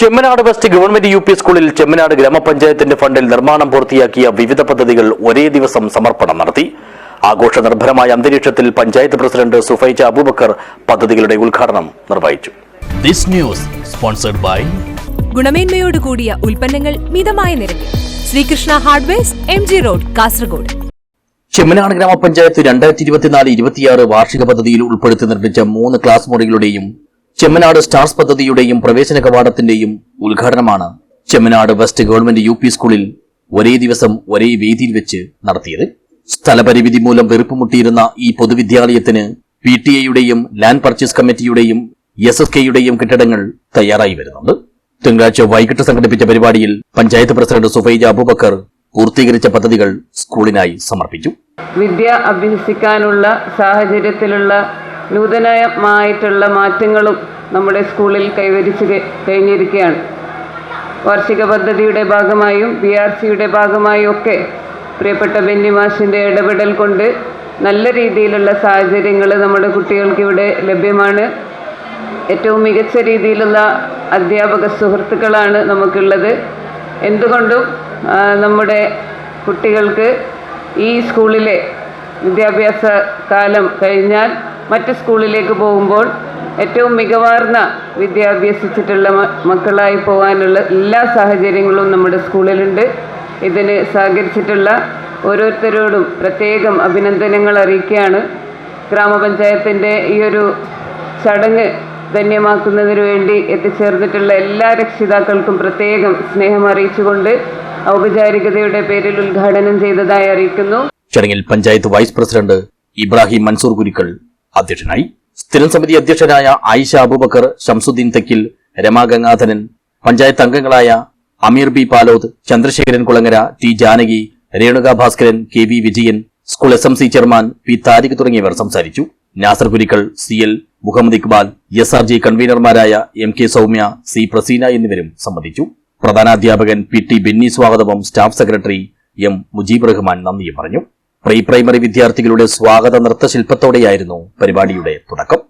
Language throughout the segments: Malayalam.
Chemmanad west government U P സ്കൂളിൽ ചെമ്മനാട് ഗ്രാമപഞ്ചായത്തിന്റെ ഫണ്ടിൽ നിർമ്മാണം പൂർത്തിയാക്കിയ വിവിധ പദ്ധതികൾ ഒരേ ദിവസം സമർപ്പണം നടത്തി. ആഘോഷ നിർഭരമായ അന്തരീക്ഷത്തിൽ പഞ്ചായത്ത് പ്രസിഡന്റ് സുഫൈജ അബൂബക്കർ പദ്ധതികളുടെ ഉദ്ഘാടനം നിർവഹിച്ചു. This news sponsored by ഗുണമേന്മയോട് കൂടിയ ഉൽപ്പന്നങ്ങൾ മിതമായ നിരക്കിൽ. Sreekrishna hardwares M G road Kasaragod. Chemmanad ഗ്രാമപഞ്ചായത്ത് രണ്ടായിരത്തി ഇരുപത്തിനാല് ഇരുപത്തിയാറ് വാർഷിക പദ്ധതിയിൽ ഉൾപ്പെടുത്തി നിർമ്മിച്ച മൂന്ന് ക്ലാസ് മുറികളുടെയും ചെമ്മനാട് സ്റ്റാർസ് പദ്ധതിയുടെയും പ്രവേശന കവാടത്തിന്റെയും ഉദ്ഘാടനമാണ് ചെമ്മനാട് വെസ്റ്റ് ഗവൺമെന്റ് യു സ്കൂളിൽ ഒരേ ദിവസം ഒരേ വേദിയിൽ വെച്ച് നടത്തിയത്. സ്ഥലപരിമിതി മൂലം വെറുപ്പുമുട്ടിയിരുന്ന ഈ പൊതുവിദ്യാലയത്തിന് പി ടി എയുടെയും ലാൻഡ് പർച്ചേസ് കമ്മിറ്റിയുടെയും എസ് എസ് കെയുടെയും കെട്ടിടങ്ങൾ തയ്യാറായി വരുന്നുണ്ട്. തിങ്കളാഴ്ച വൈകിട്ട് സംഘടിപ്പിച്ച പരിപാടിയിൽ പഞ്ചായത്ത് പ്രസിഡന്റ് സുഫൈജ അബൂബക്കർ പൂർത്തീകരിച്ച പദ്ധതികൾ സ്കൂളിനായി സമർപ്പിച്ചു. വിദ്യ അഭ്യസിക്കാനുള്ള സാഹചര്യത്തിലുള്ള നൂതനമായിട്ടുള്ള മാറ്റങ്ങളും നമ്മുടെ സ്കൂളിൽ കൈവരിച്ച് കഴി- കഴിഞ്ഞിരിക്കുകയാണ്. വാർഷിക പദ്ധതിയുടെ ഭാഗമായും ബി ആർ സിയുടെ ഭാഗമായും ഒക്കെ പ്രിയപ്പെട്ട ബെന്നി മാഷിന്റെ ഇടപെടൽ കൊണ്ട് നല്ല രീതിയിലുള്ള സാഹചര്യങ്ങൾ നമ്മുടെ കുട്ടികൾക്ക് ഇവിടെ ലഭ്യമാണ്. ഏറ്റവും മികച്ച രീതിയിലുള്ള അധ്യാപക സുഹൃത്തുക്കളാണ് നമുക്കുള്ളത്. എന്തുകൊണ്ടും നമ്മുടെ കുട്ടികൾക്ക് ഈ സ്കൂളിലെ വിദ്യാഭ്യാസ കാലം കഴിഞ്ഞാൽ മറ്റ് സ്കൂളിലേക്ക് പോകുമ്പോൾ ഏറ്റവും മികവാർന്ന വിദ്യ അഭ്യസിച്ചിട്ടുള്ള മക്കളായി പോകാനുള്ള എല്ലാ സാഹചര്യങ്ങളും നമ്മുടെ സ്കൂളിലുണ്ട്. ഇതിന് സഹകരിച്ചിട്ടുള്ള ഓരോരുത്തരോടും പ്രത്യേകം അഭിനന്ദനങ്ങൾ അറിയിക്കുകയാണ്. ഗ്രാമപഞ്ചായത്തിന്റെ ഈ ഒരു ചടങ്ങ് ധന്യമാക്കുന്നതിന് വേണ്ടി എത്തിച്ചേർന്നിട്ടുള്ള എല്ലാ രക്ഷിതാക്കൾക്കും പ്രത്യേകം സ്നേഹം അറിയിച്ചുകൊണ്ട് ഔപചാരികതയുടെ പേരിൽ ഉദ്ഘാടനം ചെയ്തതായി അറിയിക്കുന്നു. ചടങ്ങിൽ പഞ്ചായത്ത് വൈസ് പ്രസിഡന്റ് ഇബ്രാഹിം മൻസൂർ കുരിക്കൾ അധ്യക്ഷനായി. സ്ഥിരം സമിതി അധ്യക്ഷനായ ആയിഷ അബൂബക്കർ ഷംസുദ്ദീൻ തെക്കിൽ രമാ ഗംഗാധരൻ പഞ്ചായത്ത് അംഗങ്ങളായ Ameer B Palode Chandrasekharan Kulangara T Janaki Renuka Bhaskaran K V Vijayan school S M C chairman P Tariq തുടങ്ങിയവർ സംസാരിച്ചു. Nasar Kurikkal C L Muhammad Iqbal S R G കൺവീനർമാരായ M K Soumya C Praseena എന്നിവരും സംബന്ധിച്ചു. പ്രധാനാധ്യാപകൻ പി ടി ബെന്നി സ്വാഗതവും staff secretary M Mujeeb Rahman നന്ദിയും പറഞ്ഞു. പ്രീ പ്രൈമറി വിദ്യാർത്ഥികളുടെ സ്വാഗത നൃത്തശില്പത്തോടെയായിരുന്നു പരിപാടിയുടെ തുടക്കം.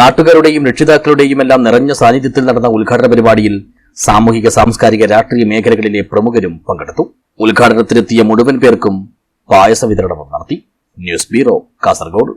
നാട്ടുകാരുടെയും രക്ഷിതാക്കളുടെയും എല്ലാം നിറഞ്ഞ സാന്നിധ്യത്തിൽ നടന്ന ഉദ്ഘാടന പരിപാടിയിൽ സാമൂഹിക സാംസ്കാരിക രാഷ്ട്രീയ മേഖലകളിലെ പ്രമുഖരും പങ്കെടുത്തു. ഉദ്ഘാടനത്തിനെത്തിയ മുഴുവൻ പേർക്കും പായസ വിതരണവും നടത്തി. News bureau Kasaragod.